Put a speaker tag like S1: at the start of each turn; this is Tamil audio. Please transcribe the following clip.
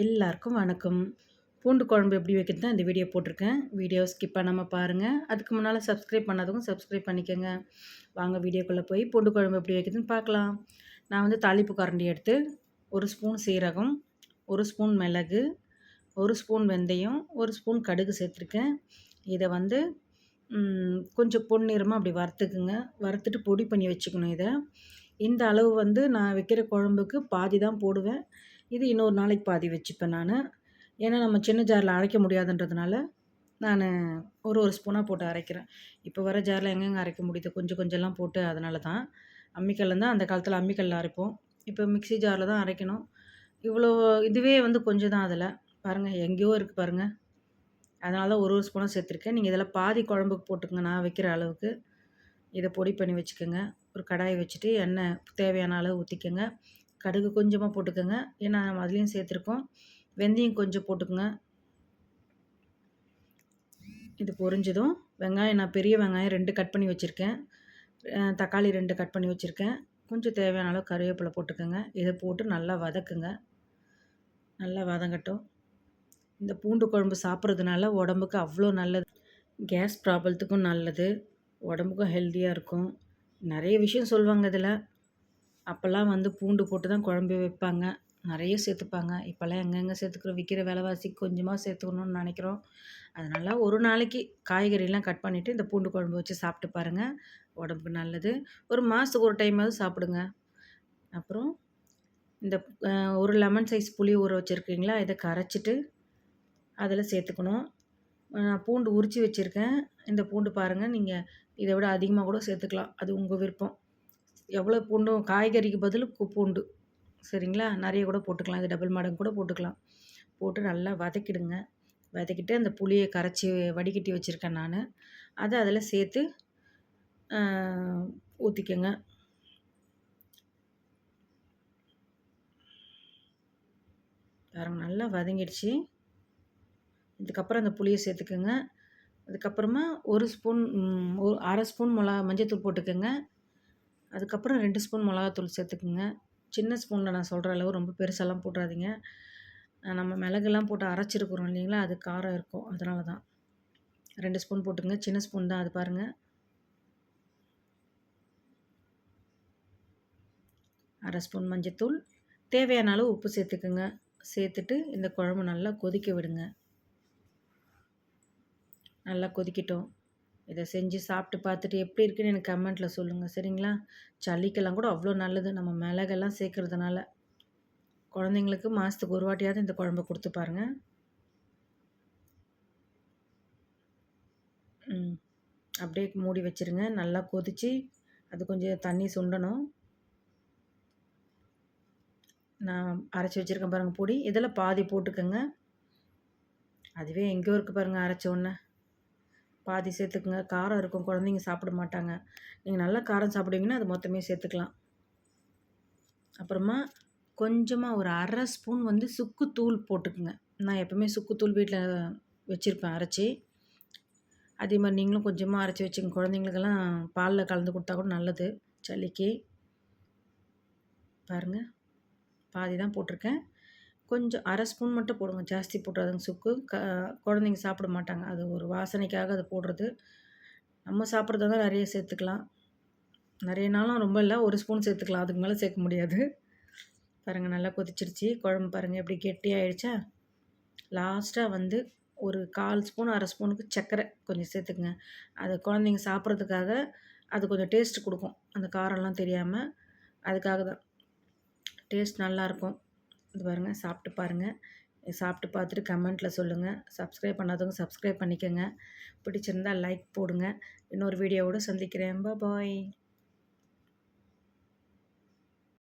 S1: எல்லாருக்கும் வணக்கம். பூண்டு குழம்பு எப்படி வைக்கிறது தான் இந்த வீடியோ போட்டிருக்கேன். வீடியோ ஸ்கிப் பண்ணாமல் பாருங்கள் அதுக்கு முன்னால் சப்ஸ்கிரைப் பண்ணாதவங்க சப்ஸ்கிரைப் பண்ணிக்கோங்க. வாங்க வீடியோக்குள்ளே போய் பூண்டு குழம்பு எப்படி வைக்கிறதுன்னு பார்க்கலாம். நான் வந்து தாளிப்பு கரண்டி எடுத்து ஒரு ஸ்பூன் சீரகம் ஒரு ஸ்பூன் மிளகு ஒரு ஸ்பூன் வெந்தயம் ஒரு ஸ்பூன் கடுகு சேர்த்துருக்கேன். இதை வந்து கொஞ்சம் பொன்னிறமாக அப்படி வறுத்துக்குங்க. வறுத்துட்டு பொடி பண்ணி வச்சுக்கணும் இதை. இந்த அளவு வந்து நான் வைக்கிற குழம்புக்கு பாதி தான் போடுவேன். இது இன்னொரு நாளைக்கு பாதி வச்சுப்பேன் நான். ஏன்னா நம்ம சின்ன ஜாரில் அரைக்க முடியாதுன்றதுனால நான் ஒரு ஒரு ஸ்பூனாக போட்டு அரைக்கிறேன். இப்போ வர ஜாரில் எங்கெங்கே அரைக்க முடியுது? கொஞ்சம் கொஞ்சம்லாம் போட்டு அதனால தான் அம்மிக்கல்ல தான் அந்த காலத்தில் அம்மிக்கல்ல அரைப்போம். இப்போ மிக்சி ஜாரில் தான் அரைக்கணும். இவ்வளோ இதுவே வந்து கொஞ்சம் தான் அதில். பாருங்கள் எங்கேயோ இருக்குது பாருங்கள் அதனால தான் ஒரு ஒரு ஸ்பூனாக சேர்த்துருக்கேன். நீங்கள் இதில் பாதி குழம்புக்கு போட்டுக்கங்க. நான் வைக்கிற அளவுக்கு இதை பொடி பண்ணி வச்சுக்கோங்க. ஒரு கடாயை வச்சுட்டு எண்ணெய் தேவையான அளவு ஊற்றிக்கோங்க கடுகு கொஞ்சமாக போட்டுக்கோங்க. ஏன்னா நம்ம அதுலேயும் சேர்த்துருக்கோம். வெந்தயம் கொஞ்சம் போட்டுக்கோங்க. இது பொரிஞ்சதும். வெங்காயம் நான் பெரிய வெங்காயம் ரெண்டு கட் பண்ணி வச்சுருக்கேன். தக்காளி ரெண்டு கட் பண்ணி வச்சுருக்கேன். கொஞ்சம் தேவையான அளவு கருவேப்பிலை போட்டுக்கோங்க. இதை போட்டு நல்லா வதக்குங்க. நல்லா வதங்கட்டும். இந்த பூண்டு குழம்பு சாப்பிட்றதுனால உடம்புக்கு அவ்வளோ நல்லது. கேஸ் ப்ராப்ளத்துக்கும் நல்லது. உடம்புக்கும் ஹெல்த்தியாக இருக்கும். நிறைய விஷயம் சொல்லுவாங்க இதில். அப்போல்லாம் வந்து பூண்டு போட்டு தான் குழம்பு வைப்பாங்க. நிறைய சேர்த்துப்பாங்க. இப்போல்லாம் எங்கெங்கே சேர்த்துக்கிறோம்? விற்கிற விலைவாசி கொஞ்சமாக சேர்த்துக்கணுன்னு நினைக்கிறோம். அதனால் ஒரு நாளைக்கு காய்கறிலாம் கட் பண்ணிவிட்டு இந்த பூண்டு குழம்பு வச்சு சாப்பிட்டு பாருங்கள் உடம்புக்கு நல்லது. ஒரு மாதத்துக்கு ஒரு டைமாவது சாப்பிடுங்க. அப்புறம் இந்த ஒரு லெமன் சைஸ் புளி ஊற வச்சுருக்கீங்களா? இதை கரைச்சிட்டு அதில் சேர்த்துக்கணும். நான் பூண்டு உரித்து வச்சுருக்கேன். இந்த பூண்டு பாருங்கள் நீங்கள் இதை விட அதிகமாக கூட சேர்த்துக்கலாம். அது உங்கள் விருப்பம். எவ்வளோ பூண்டும் காய்கறிக்கு பதில் பூண்டு. சரிங்களா? நிறைய கூட போட்டுக்கலாம். இது டபுள் மடங்கு கூட போட்டுக்கலாம். போட்டு நல்லா வதக்கிடுங்க. வதக்கிட்டு அந்த புளியை கரைச்சி வடிகட்டி வச்சுருக்கேன் நான். அதை அதில் சேர்த்து ஊற்றிக்கங்க பாருங்க நல்லா வதங்கிடுச்சு. இதுக்கப்புறம் அந்த புளியை சேர்த்துக்கோங்க. அதுக்கப்புறமா ஒரு ஸ்பூன் ஒரு அரை ஸ்பூன் மிளகா மஞ்சள் போட்டுக்கோங்க. அதுக்கப்புறம் ரெண்டு ஸ்பூன் மிளகாத்தூள் சேர்த்துக்குங்க. சின்ன ஸ்பூனில் நான் சொல்கிற அளவு ரொம்ப பெருசாலாம் போட்டுறாதீங்க நம்ம மிளகுலாம் போட்டு அரைச்சிருக்குறோம் இல்லைங்களா? அது காரம் இருக்கும். அதனால தான். ரெண்டு ஸ்பூன் போட்டுங்க சின்ன ஸ்பூன் தான் அது பாருங்கள் அரை ஸ்பூன் மஞ்சத்தூள். தேவையான அளவு உப்பு சேர்த்துக்குங்க. சேர்த்துட்டு இந்த குழம்பு நல்லா கொதிக்க விடுங்க. நல்லா கொதிக்கட்டும். இதை செஞ்சு சாப்பிட்டு பார்த்துட்டு எப்படி இருக்குன்னு எனக்கு கமெண்ட்டில் சொல்லுங்கள் சரிங்களா? சளிக்கெல்லாம் கூட அவ்வளோ நல்லது. நம்ம மிளகெல்லாம் சேர்க்குறதுனால. குழந்தைங்களுக்கு மாதத்துக்கு ஒரு வாட்டியாவது இந்த குழம்பு கொடுத்து பாருங்கள் ம். அப்படியே மூடி வச்சுருங்க. நல்லா கொதித்து அது கொஞ்சம் தண்ணி சுண்டணும். நான் அரைச்சி வச்சுருக்கேன் பாருங்கள் பொடி. இதில் பாதி போட்டுக்கோங்க. அதுவே எங்கேயோ இருக்குது பாருங்கள் அரைச்ச ஒன்று பாதி சேர்த்துக்குங்க. காரம் இருக்கும். குழந்தைங்க சாப்பிட மாட்டாங்க. நீங்கள் நல்லா காரம் சாப்பிடுவீங்கன்னா அது மொத்தமே சேர்த்துக்கலாம். அப்புறமா கொஞ்சமாக ஒரு அரை ஸ்பூன் வந்து சுக்குத்தூள் போட்டுக்குங்க. நான் எப்போவுமே சுக்குத்தூள் வீட்டில் வச்சுருப்பேன் அரைச்சி. அதே மாதிரி நீங்களும் கொஞ்சமாக அரைச்சி வச்சுங்க குழந்தைங்களுக்கெல்லாம் பாலில் கலந்து கொடுத்தா கூட நல்லது. சளிக்கு. பாருங்கள் பாதி தான் போட்டிருக்கேன். கொஞ்சம் அரை ஸ்பூன் மட்டும் போடுங்க. ஜாஸ்தி போட்டுறாதுங்க சுக்கு. க குழந்தைங்க சாப்பிட மாட்டாங்க. அது ஒரு வாசனைக்காக அதை போடுறது. நம்ம சாப்பிட்றதா தான் நிறைய சேர்த்துக்கலாம். நிறைய நாளும் ரொம்ப இல்லை. ஒரு ஸ்பூன் சேர்த்துக்கலாம். அதுக்கு மேலே சேர்க்க முடியாது. பாருங்கள் நல்லா கொதிச்சிருச்சு. குழம்பு பாருங்கள் எப்படி கெட்டியாகிடுச்சா லாஸ்ட்டாக வந்து ஒரு கால் ஸ்பூன் அரை ஸ்பூனுக்கு சர்க்கரை கொஞ்சம் சேர்த்துக்குங்க. அது குழந்தைங்க சாப்பிட்றதுக்காக அது கொஞ்சம் டேஸ்ட் கொடுக்கும். அந்த காரம்லாம் தெரியாமல் அதுக்காக தான். டேஸ்ட் நல்லாயிருக்கும் இது பாருங்கள் சாப்பிட்டு பாருங்கள் சாப்பிட்டு பார்த்துட்டு கமெண்ட்டில் சொல்லுங்கள் சப்ஸ்கிரைப் பண்ணாதவங்க சப்ஸ்கிரைப் பண்ணிக்கோங்க. பிடிச்சிருந்தால் லைக் போடுங்க. இன்னொரு வீடியோவோடு சந்திக்கிறேன். பாய்